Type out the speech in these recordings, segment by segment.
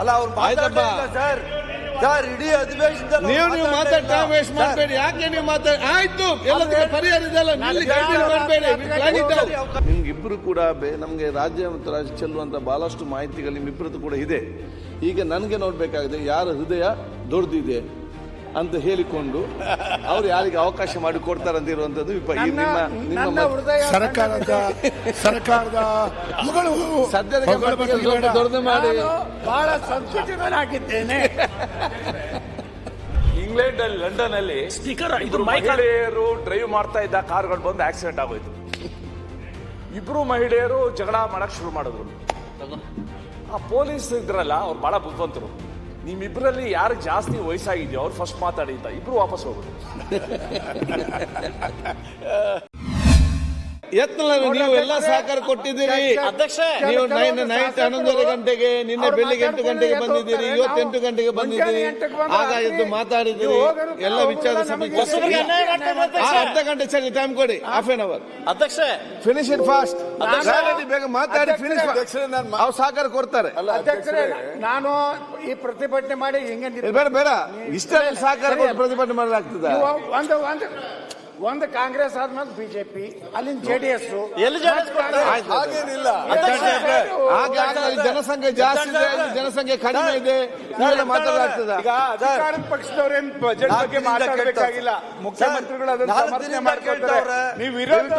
ಅಲ್ಲ ಅವ್ರು. ಮಾತಾಡ್ತಾ ಸರ್ ಸರ್ ಇಡೀ ಅಧಿವೇಶನದಲ್ಲಿ ನೀವು ನೀವು ಮಾತಾಡ್ತಾ ಮಾತಾಡ್ ಟೈಮ್ ವೇಸ್ಟ್ ಮಾಡಬೇಡಿ. ಯಾಕೆ ನೀವು ಮಾತಾಡಿ ಆಯ್ತು. ಎಲ್ಲದಕ್ಕೆ ಪರಿಹಾರ ಇದೆಲ್ಲ ನಿಲ್ಲಿ ಗೈಡ್ ಮಾಡಬೇಡಿ. ನಿಮ್ಗಿಬ್ರು ಕೂಡ ನಮಗೆ ನಮ್ಗೆ ರಾಜ್ಯ ಮತ್ತು ರಾಜ್ಯ ಚೆಲ್ಲುವಂತ ಬಹಳಷ್ಟು ಮಾಹಿತಿಗಳು ನಿಮ್ಮಿಬ್ಬರದ್ದು ಕೂಡ ಇದೆ. ಈಗ ನನಗೆ ನೋಡ್ಬೇಕಾಗಿದೆ ಯಾರ ಹೃದಯ ದೊಡ್ಡದಿದೆ? ಅಂತ ಹೇಳಿಕೊಂಡು ಅವ್ರು ಯಾರಿಗೆ ಅವಕಾಶ ಮಾಡಿ ಕೊಡ್ತಾರಂತಿರುವಂತದ್ದು ವಿಪ- ಈ ನಿಮ್ಮ ನಿಮ್ಮ ನನ್ನ ಮತ- ಹೃದಯ ಸರ್ಕಾರದ ಸರ್ಕಾರದ ಸದ್ಯದ ಮಾಡಿ. ಬಹಳ ಸಂಕುಚಿತನಾಗಿದ್ದೇನೆ. ಇಂಗ್ಲೆಂಡ್ ಅಲ್ಲಿ ಲಂಡನ್ ಅಲ್ಲಿ ಸ್ಪೀಕರ್ ಮಹಿಳೆಯರು ಡ್ರೈವ್ ಮಾಡ್ತಾ ಇದ್ದ ಕಾರ್ಗಳು ಬಂದು ಆಕ್ಸಿಡೆಂಟ್ ಆಗೋಯ್ತು. ಇಬ್ರು ಮಹಿಳೆಯರು ಜಗಳ ಮಾಡಕ್ ಶುರು ಮಾಡಿದ್ರು. ಆ ಪೊಲೀಸ್ ಇದ್ರಲ್ಲ ಅವ್ರು ಬಹಳ ಬುದ್ಧಿವಂತರು. ನಿಮ್ಮಿಬ್ಬರಲ್ಲಿ ಯಾರು ಜಾಸ್ತಿ ವಯಸ್ಸಾಗಿದೆಯೋ ಅವ್ರು ಫಸ್ಟ್ ಮಾತಾಡಿ ಅಂತ ಇಬ್ರು ವಾಪಸ್ ಹೋಗೋದು ಯತ್ನಲ್ಲ ನೀವು ಎಲ್ಲ ಸಹಕಾರ ಕೊಟ್ಟಿದ್ದೀರಿ. ಅಧ್ಯಕ್ಷ ನೀವು ನೈನ್ ನೈಟ್ ಹನ್ನೊಂದೂವರೆ ಗಂಟೆಗೆ ನಿನ್ನೆ ಬೆಳಿಗ್ಗೆ ಎಂಟು ಗಂಟೆಗೆ ಬಂದಿದ್ದೀರಿ ಎದ್ದು ಇವತ್ತು ಹೋಗ್ತಾರೆ. ಎಂಟು ಗಂಟೆಗೆ ಬಂದಿದ್ದೀರಿ. ಆಗ ಎದ್ದು ಮಾತಾಡಿದ್ದೀರಿ. ಎಲ್ಲ ವಿಚಾರ. ಅರ್ಧ ಗಂಟೆ ಸರಿ ಟೈಮ್ ಕೊಡಿ. ಹಾಫ್ ಎನ್ ಅವರ್ ಅಧ್ಯಕ್ಷ ಫಿನಿಶ್ ಇಟ್ ಫಾಸ್ಟ್ ಬೇಗ ಮಾತಾಡಿ ಫಿನಿಶ್ ನಾವು ಅವ್ರು ಸಹಕಾರ ಕೊಡ್ತಾರೆ. ಅಧ್ಯಕ್ಷರೇ ನಾನು ಈ ಪ್ರತಿಭಟನೆ ಮಾಡಿ ಹಿಂಗೆ ಬೇಡ ಬೇಡ. ಇಷ್ಟ ಸಹಕಾರ ಕೊಟ್ಟು ಪ್ರತಿಭಟನೆ ಮಾಡಲಾಗ್ತದೆ? ಒಂದು ಕಾಂಗ್ರೆಸ್ ಆದ್ಮೇಲೆ ಬಿಜೆಪಿ ಅಲ್ಲಿಂದ ಜೆಡಿಎಸ್ ಎಲ್ಲಿ ಜೆಡಿಎಸ್? ಹಾಗೇನಿಲ್ಲ ಜನಸಂಖ್ಯೆ ಜಾಸ್ತಿ ಇದೆ ಜನಸಂಖ್ಯೆ ಕಡಿಮೆ ಇದೆ ಮಾತಾಡಲಾಗ್ತದ? ಈಗ ಅಧಿಕಾರದ ಪಕ್ಷದವ್ರೇನ್ ಬಜೆಟ್ ಬಗ್ಗೆ ಮಾತಾಡಬೇಕಾಗಿಲ್ಲ. ಮುಖ್ಯಮಂತ್ರಿಗಳು ಅದನ್ನ ಸಮರ್ಥನೆ ಮಾಡ್ಕೊಳ್ತಾರೆ. ನೀವು ವಿರೋಧ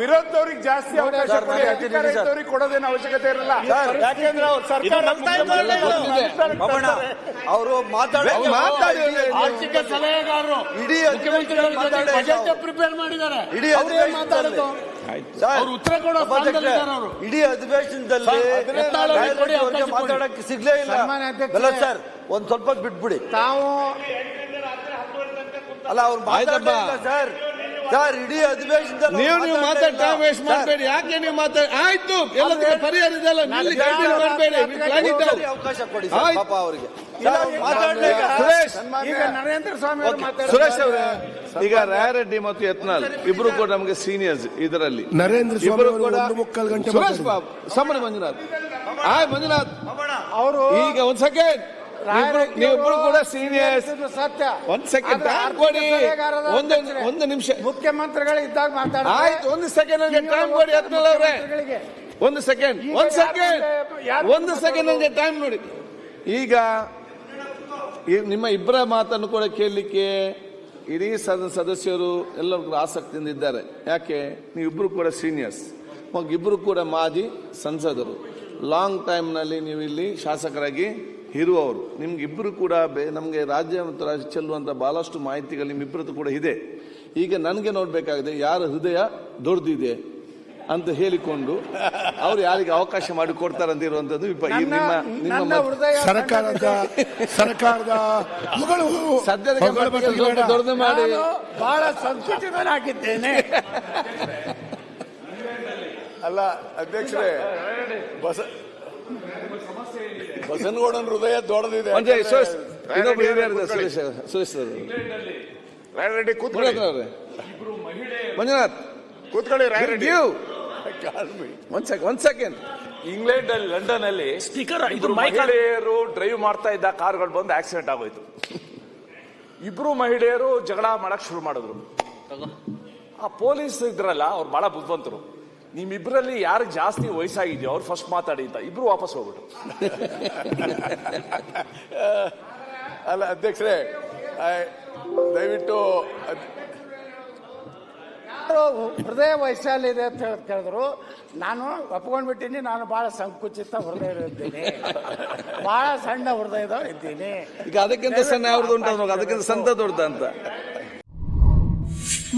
ವಿರೋಧದವ್ರಿಗೆ ಜಾಸ್ತಿ ಅವಕಾಶ ಕೊಡಿ ನಾನು ಅಧಿಕಾರ ಹೇಳ್ತೀನಿ ಸರ್. ಇದ್ದವ್ರಿಗೆ ಕೊಡೋದೇನು ಅವಶ್ಯಕತೆ ಇರಲ್ಲ? ಸರ್, ಯಾಕೆಂದ್ರೆ ಅವ್ರು ಸರ್ಕಾರ ಅವರು ಮಾತಾಡಿ ಆರ್ಥಿಕ ಸಲಹೆಗಾರರು ಇಡೀ ಮುಖ್ಯಮಂತ್ರಿಗಳ ಜೊತೆ ಬಜೆಟ್ ಪ್ರಿಪೇರ್ ಮಾಡಿದ್ದಾರೆ. ಇಡೀ ಅವ್ರು ಏನ್ ಮಾತಾಡೋದು. ಸರ್, ಅವ್ರು ಉತ್ತರ ಕೊಡೋ ಅವರು. ಇಡೀ ಅಧಿವೇಶನದಲ್ಲಿ ಕೊಡಿ, ಅವಕಾಶ ಕೊಡಿ. ಮಾತಾಡಕ್ಕೆ ಸಿಗ್ಲೇ ಇಲ್ಲ. ಸನ್ಮಾನ್ಯ ಅಧ್ಯಕ್ಷರೇ. ಬೆಲ್ಲ ಸರ್ ಒಂದ್ ಸ್ವಲ್ಪ ಬಿಟ್ಬಿಡಿ. ತಾವು ಅಲ್ಲ ಅವ್ರು ಮಾತಾಡ್ತಾ ಇಲ್ಲ ಸರ್. ಸರ್ ಇಡೀ ಅಧಿವೇಶನದಲ್ಲಿ ನೀವು ನೀವು ಮಾತಾಡ್ತಾ ಮಾತಾಡ್ ಟೈಮ್ ವೇಸ್ಟ್ ಮಾಡಬೇಡಿ. ಯಾಕೆ ನೀವು ಮಾತಾಡಿ? ಆಯ್ತು. ಎಲ್ಲದಕ್ಕೆ ಪರಿಹಾರ ಇದೆಲ್ಲ ನಿಲ್ಲಿ ಕಂಟಿನ್ಯೂ ಮಾಡಬೇಡಿ. ಅವಕಾಶ ಕೊಡಿ ಸರ್. ಪಾಪ ಅವರಿಗೆ? ಸರ್, ಅವ್ರು ಸುರೇಶ್. ಈಗ ನರೇಂದ್ರ ಸ್ವಾಮಿ ಅವರು ಮಾತಾಡ್ತಾರೆ. ಸುರೇಶ್ ಅವರೇ ಈಗ ರಾಯರೆಡ್ಡಿ ಮತ್ತು ಯತ್ನಾಲ್ ಇಬ್ರು ಕೂಡ ನಮಗೆ ಸೀನಿಯರ್ಸ್ ಇದರಲ್ಲಿ. ನರೇಂದ್ರ ಇಬ್ರು ಅವರು ಕೂಡ ಒಂದು ಮುಕ್ಕಾಲು ಗಂಟೆ ಸುರೇಶ್. ಬಾಬು ಸಮರ ಮಂಜುನಾಥ್. ಆಯ್ ಮಂಜುನಾಥ್. ಅವರು ಈಗ ಒಂದ್ ಸೆಕೆಂಡ್ ನೀವಿಬ್ರು ಕೂಡ ಸೀನಿಯರ್ಸ್ ಸತ್ಯ. ಒಂದ್ ಸೆಕೆಂಡ್ ಟೈಮ್ ಕೊಡಿ. ಒಂದು ಒಂದು ನಿಮಿಷ. ಮುಖ್ಯಮಂತ್ರಿಗಳು ಇದ್ದಾಗ ಮಾತಾಡ ಆಯ್ತು ಒಂದು ಸೆಕೆಂಡ್ ನನಗೆ ಟೈಮ್ ಕೊಡಿ ಅದ್ಮೇಲೆ ಅವರೇ. ಒಂದು ಸೆಕೆಂಡ್ ಈಗ ಒಂದು ಸೆಕೆಂಡ್ ಒಂದು ಸೆಕೆಂಡ್ ನನಗೆ ಟೈಮ್ ನೋಡಿ. ಈಗ ನಿಮ್ಮ ಇಬ್ಬರ ಮಾತನ್ನು ಕೂಡ ಕೇಳಲಿಕ್ಕೆ ಇಡೀ ಸದ ಸದಸ್ಯರು ಎಲ್ಲರೂ ಕೂಡ ಆಸಕ್ತಿಯಿಂದ ಇದ್ದಾರೆ. ಯಾಕೆ? ನೀವಿಬ್ಬರು ಕೂಡ ಸೀನಿಯರ್ಸ್ ಇಬ್ಬರು ಕೂಡ ಮಾಜಿ ಸಂಸದರು. ಲಾಂಗ್ ಟೈಮ್ನಲ್ಲಿ ನೀವು ಇಲ್ಲಿ ಶಾಸಕರಾಗಿ ಇರುವವರು ನಿಮ್ಗೆ ಇಬ್ಬರು ಕೂಡ ಬೇ- ನಮಗೆ ರಾಜ್ಯ ಮತ್ತು ರಾಜ್ಯ ಚೆಲ್ಲುವಂಥ ಬಹಳಷ್ಟು ಮಾಹಿತಿಗಳು ನಿಮ್ಮಿಬ್ಬರದ್ದು ಕೂಡ ಇದೆ. ಈಗ ನನಗೆ ನೋಡಬೇಕಾಗಿದೆ ಯಾರ ಹೃದಯ ದೊಡ್ಡದಿದೆ ಅಂತ ಹೇಳಿಕೊಂಡು ಅವ್ರು ಯಾರಿಗೆ ಅವಕಾಶ ಮಾಡಿ ಕೊಡ್ತಾರಂತ ಇರುವಂತದ್ದು ಸರ್ಕಾರದ ಸರ್ಕಾರದ ಮಗಳು. ಸದ್ಯದ. ದೊಡ್ಡದು ಮಾಡಿ. ಬಹಳ ಸಂಕುಚಿತನಾಗಿದ್ದೇನೆ ಅಲ್ಲ ಅಧ್ಯಕ್ಷರೇ ಬಸ ಬಸನಗೌಡನ ಹೃದಯ ದೊಡ್ಡದಿದೆ. ಒಂದೇ ಸುರೇಶ್ ಇನ್ನೊಬ್ರು ಹಿರಿಯರು ಇದ್ದಾರೆ, ಕೂತ್ಕೊಳ್ಳಿ. ಸುರೇಶ್ ಮಂಜುನಾಥ್ ಮಂಜುನಾಥ್. ಕೂತ್ಕೊಳ್ಳಿ ರಾಯರೆಡ್ಡಿ. ಗಿವ್ ಒಂದ್ ಸೆಕೆಂಡ್ ಒಂದ್ ಸೆಕೆಂಡ್ ಇಂಗ್ಲೆಂಡ್ ಅಲ್ಲಿ ಲಂಡನ್ ಅಲ್ಲಿ ಸ್ಪೀಕರ್ ಇದು ಇಬ್ರು ಮಹಿಳೆಯರು ಡ್ರೈವ್ ಮಾಡ್ತಾ ಇದ್ದ ಕಾರ್ಗಳು ಬಂದು ಆಕ್ಸಿಡೆಂಟ್ ಆಗೋಯ್ತು. ಇಬ್ರು ಮಹಿಳೆಯರು ಜಗಳ ಮಾಡಕ್ ಶುರು ಮಾಡಿದ್ರು. ಆ ಪೊಲೀಸ್ ಇದ್ರಲ್ಲ ಅವ್ರು ಬಹಳ ಬುದ್ಧಿವಂತರು. ನಿಮ್ಮಿಬ್ಬರಲ್ಲಿ ಯಾರು ಜಾಸ್ತಿ ವಯಸ್ಸಾಗಿದೆಯೋ ಅವ್ರು ಫಸ್ಟ್ ಮಾತಾಡಿ ಅಂತ ಇಬ್ರು ವಾಪಸ್ ಹೋಗ್ಬಿಟ್ಟು ಅಲ್ಲ ಅಧ್ಯಕ್ಷರೇ ಆಯ್, ದಯವಿಟ್ಟು ಹೃದಯ ವಯಸ್ಸಲ್ಲಿ ಇದೆ ಅಂತ ಹೇಳಿ ಕೇಳಿದ್ರು. ನಾನು ಒಪ್ಕೊಂಡ್ಬಿಟ್ಟಿನಿ ನಾನು ಬಹಳ ಸಂಕುಚಿತ ಹೃದಯ ಇದ್ದೀನಿ ಬಹಳ ಸಣ್ಣ ಹೃದಯದ ಇದ್ದೀನಿ. ಈಗ ಅದಕ್ಕಿಂತ ಸಣ್ಣ ಯಾವ್ದು ಉಂಟು? ಅದಕ್ಕಿಂತ ಸಂತ ದೊಡ್ಡ ಅಂತ